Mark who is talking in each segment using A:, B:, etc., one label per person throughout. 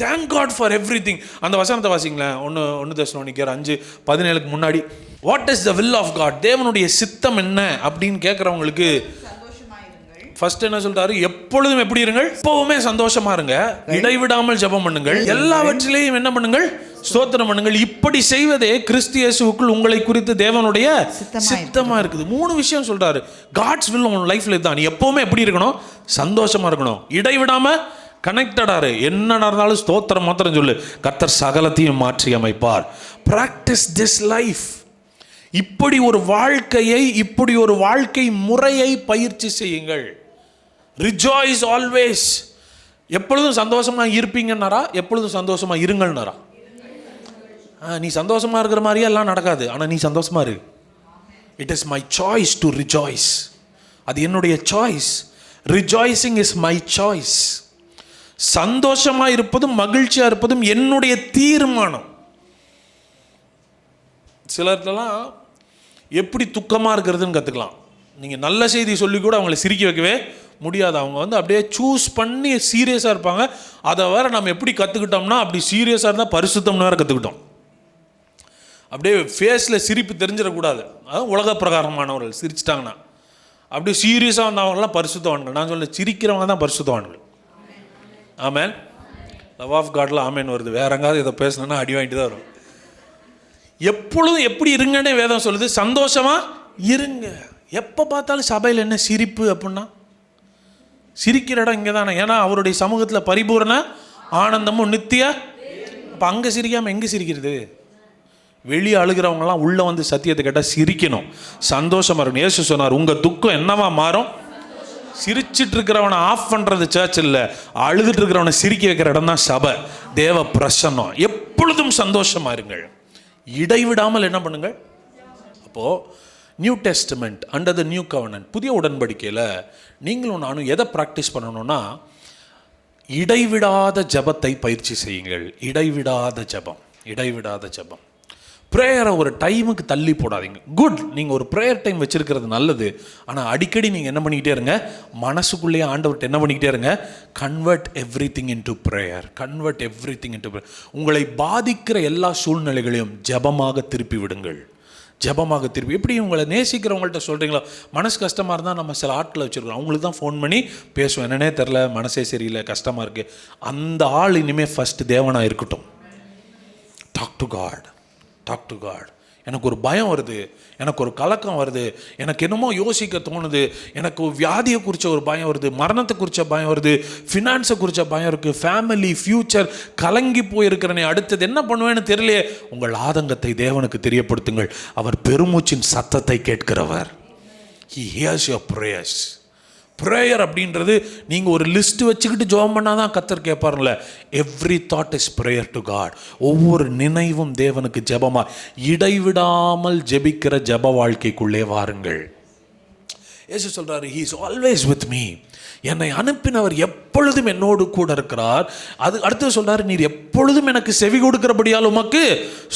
A: Thank God for everything அந்த வசனத்தை வாசிங்களேன். ஒன்று ஒன்று தசனோனிக்கர் அஞ்சு பதினேழுக்கு முன்னாடி. What is the will of God தேவனுடைய சித்தம் என்ன? அப்படின்னு கேட்குறவங்களுக்கு ஃபர்ஸ்ட் என்ன சொல்றாரு? எப்பொழுதும் எப்படி இருங்கள்? எப்பவுமே சந்தோஷமா இருங்க. இடைவிடாமல் ஜெபம் பண்ணுங்கள். எல்லாவற்றிலேயும் என்ன பண்ணுங்கள்? ஸ்தோத்திரம் பண்ணுங்கள். இப்படி செய்வதே கிறிஸ்து இயேசுவுக்குள் உங்களை குறித்து தேவனுடைய
B: சித்தமா
A: இருக்குது. மூணு விஷயம் சொல்றாரு. காட்ஸ் வில் உன் லைஃப்ல இதுதான் நீ எப்பவுமே எப்படி இருக்கணும்? சந்தோஷமா இருக்கணும். இடைவிடாம கனெக்டடாரு என்ன நடந்தாலும் ஸ்தோத்திரம் மாத்திரம் சொல்லு. கத்தர் சகலத்தையும் மாற்றி அமைப்பார். ப்ராக்டிஸ் திஸ் லைஃப் இப்படி ஒரு வாழ்க்கையை இப்படி ஒரு வாழ்க்கை முறையை பயிற்சி செய்யுங்கள். ரிஜாய்ஸ் ஆல்வேஸ் எப்பொழுதும் சந்தோஷமாக இருப்பீங்கன்னாரா? எப்பொழுதும் சந்தோஷமாக இருங்கள்னாரா? நீ சந்தோஷமாக இருக்கிற மாதிரியே எல்லாம் நடக்காது. ஆனால் நீ சந்தோஷமாக இரு. It is my choice to rejoice அது என்னுடைய choice rejoicing is my choice சந்தோஷமாக இருப்பதும் மகிழ்ச்சியாக இருப்பதும் என்னுடைய தீர்மானம். சிலர்லாம் எப்படி துக்கமாக இருக்கிறதுன்னு கற்றுக்கலாம் நீங்கள் நல்ல செய்தி சொல்லி கூட அவங்கள சிரிக்க வைக்கவே முடியாது. அவங்க வந்து அப்படியே சூஸ் பண்ணி சீரியஸாக இருப்பாங்க. அதை வேறு நம்ம எப்படி கற்றுக்கிட்டோம்னா அப்படி சீரியஸாக இருந்தால் பரிசுத்தம்னு வேறு கற்றுக்கிட்டோம் அப்படியே ஃபேஸில் சிரிப்பு தெரிஞ்சிடக்கூடாது. அதான் உலக பிரகாரமானவர்கள் சிரிச்சிட்டாங்கன்னா. அப்படியே சீரியஸாக வந்தவங்களாம் பரிசுத்தவான்கள். நான் சொல்ல சிரிக்கிறவங்க தான் பரிசுத்தவான்கள். ஆமேன். லவ் ஆஃப் காட்ல ஆமேன் வருது. வேற எங்காவது இதை பேசணும்னா அடி வாங்கிட்டு தான் வரும். எப்பொழுதும் எப்படி இருங்கன்னே வேதம் சொல்லுது. சந்தோஷமா இருங்க. எப்போ பார்த்தாலும் சபையில் என்ன சிரிப்பு அப்படின்னா? சிரிக்கிற இடம் இங்கே தானே ஏன்னா அவருடைய சமூகத்தில் பரிபூரண ஆனந்தமும் நித்திய. அப்போ அங்கே சிரிக்காமல் எங்கே சிரிக்கிறது? வெளியே அழுகிறவங்கலாம் உள்ளே வந்து சத்தியத்தை கேட்டால் சிரிக்கணும். சந்தோஷமாக இருக்கணும். இயேசு சொன்னார் உங்கள் துக்கம் என்னவா மாறும்? சிரிச்சிட்டு இருக்கிறவனை ஆஃப் பண்ணுறது சர்ச் இல்லை. அழுதுட்டு இருக்கிறவனை சிரிக்க வைக்கிற இடம் தான் சபை. தேவ பிரசன்னம். எப்பொழுதும் சந்தோஷமா இருங்கள். இடைவிடாமல் என்ன பண்ணுங்கள்? அப்போது New Testament under the new கவர்னன் புதிய உடன்படிக்கையில் நீங்களும் நானும் எதை ப்ராக்டிஸ் பண்ணணும்னா இடைவிடாத ஜெபத்தை பயிற்சி செய்யுங்கள். இடைவிடாத ஜெபம். இடைவிடாத ஜெபம். ப்ரேயரை ஒரு டைமுக்கு தள்ளி போடாதீங்க. குட் நீங்கள் ஒரு ப்ரேயர் டைம் வச்சுருக்கிறது நல்லது. ஆனால் அடிக்கடி நீங்கள் என்ன பண்ணிக்கிட்டே இருங்க மனசுக்குள்ளேயே ஆண்டவர்கிட்ட என்ன பண்ணிக்கிட்டே இருங்க convert everything into prayer convert everything into உங்களை பாதிக்கிற எல்லா சூழ்நிலைகளையும் ஜெபமாக திருப்பி விடுங்கள். ஜெபமாக திருப்பி எப்படி உங்களை நேசிக்கிறவங்கள்ட்ட சொல்கிறீங்களோ மனசு கஷ்டமாக இருந்தால் நம்ம சில ஆட்களை வச்சுருக்கோம் அவங்களுக்கு தான் ஃபோன் பண்ணி பேசுவோம். என்னன்னே தெரில மனசே சரியில்லை கஷ்டமாக இருக்குது அந்த ஆள் இனிமேல் ஃபஸ்ட்டு தேவனாக இருக்கட்டும். Talk to God talk to God எனக்கு ஒரு பயம் வருது. எனக்கு ஒரு கலக்கம் வருது. எனக்கு என்னமோ யோசிக்க தோணுது. எனக்கு வியாதியை குறித்த ஒரு பயம் வருது. மரணத்தை குறித்த பயம் வருது. ஃபினான்ஸை குறித்த பயம் இருக்குது ஃபேமிலி ஃப்யூச்சர் கலங்கி போயிருக்கிறனே. அடுத்தது என்ன பண்ணுவேன்னு தெரியலையே. உங்கள் ஆதங்கத்தை தேவனுக்கு தெரியப்படுத்துங்கள். அவர் பெருமூச்சின் சத்தத்தை கேட்கிறவர். He hears your prayers prayer அப்படின்றது நீங்கள் ஒரு லிஸ்ட் வச்சுக்கிட்டு ஜெபம் பண்ணால் தான் கத்தர் கேட்பாருல்ல. Every thought is prayer to God ஒவ்வொரு நினைவும் தேவனுக்கு ஜெபமாக இடைவிடாமல் ஜெபிக்கிற ஜெப வாழ்க்கைக்குள்ளே வாருங்கள். ஏசு சொல்கிறாரு he is always with me என்னை அனுப்பினவர் எப்பொழுதும் என்னோடு கூட இருக்கிறார். அது அடுத்து சொல்கிறார் நீர் எப்பொழுதும் எனக்கு செவி கொடுக்கிறபடியால் உமக்கு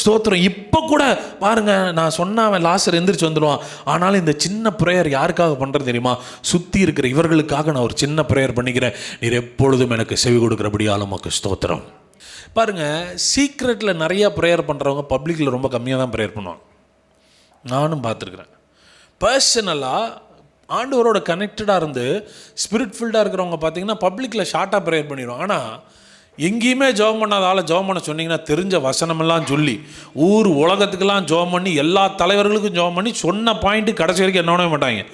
A: ஸ்தோத்திரம். இப்போ கூட பாருங்க நான் சொன்ன அவன் லாசர் எந்திரிச்சு வந்துடுவான் ஆனாலும் இந்த சின்ன ப்ரேயர் யாருக்காக பண்ணுறது தெரியுமா? சுற்றி இருக்கிற இவர்களுக்காக நான் ஒரு சின்ன ப்ரேயர் பண்ணிக்கிறேன். நீர் எப்பொழுதும் எனக்கு செவி கொடுக்கிறபடியால் உமக்கு ஸ்தோத்திரம். பாருங்க சீக்ரெட்டில் நிறைய ப்ரேயர் பண்ணுறவங்க பப்ளிக்கில் ரொம்ப கம்மியாக தான் ப்ரேயர் பண்ணுவாங்க. நானும் பார்த்துருக்குறேன். பர்சனலாக ஆண்டவரோட கனெக்டடாக இருந்து ஸ்பிரிட் ஃபீல்டாக இருக்கிறவங்க பார்த்தீங்கன்னா பப்ளிக்கில் ஷார்ட்டாக ப்ரேயர் பண்ணிடுவோம் ஆனால் எங்கேயுமே ஜெபம் பண்ணாத ஆளை ஜெபம் பண்ண சொன்னீங்கன்னா தெரிஞ்ச வசனமெல்லாம் சொல்லி ஊர் உலகத்துக்கெல்லாம் ஜெபம் பண்ணி எல்லா தலைவர்களுக்கும் ஜெபம் பண்ணி சொன்ன பாயிண்ட்டு கடைசி வரைக்கும் என்ன மாட்டாங்க.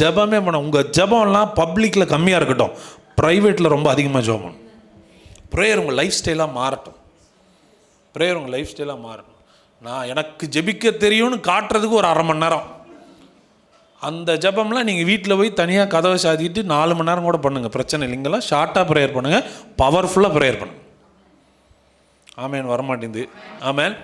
A: ஜெபமே பண்ண உங்கள் ஜபம்லாம் பப்ளிக்கில் கம்மியாக இருக்கட்டும். ப்ரைவேட்டில் ரொம்ப அதிகமாக ஜெபம் பண்ணும் ப்ரேயர் உங்கள் லைஃப் ஸ்டைலாக மாறட்டும். ப்ரேயர் உங்கள் லைஃப் ஸ்டைலாக மாறணும் நான் எனக்கு ஜெபிக்க தெரியும்னு காட்டுறதுக்கு ஒரு அரை மணி நேரம். அந்த ஜெபம்லாம் நீங்கள் வீட்டில் போய் தனியாக கதவை சாத்திட்டு நாலு மணி நேரம் கூட பண்ணுங்கள் பிரச்சனை இல்லைங்களா ஷார்ட்டாக ப்ரேயர் பண்ணுங்கள் பவர்ஃபுல்லாக ப்ரேயர் பண்ணுங்கள் ஆமேன். வரமாட்டேங்குது. ஆமேன்.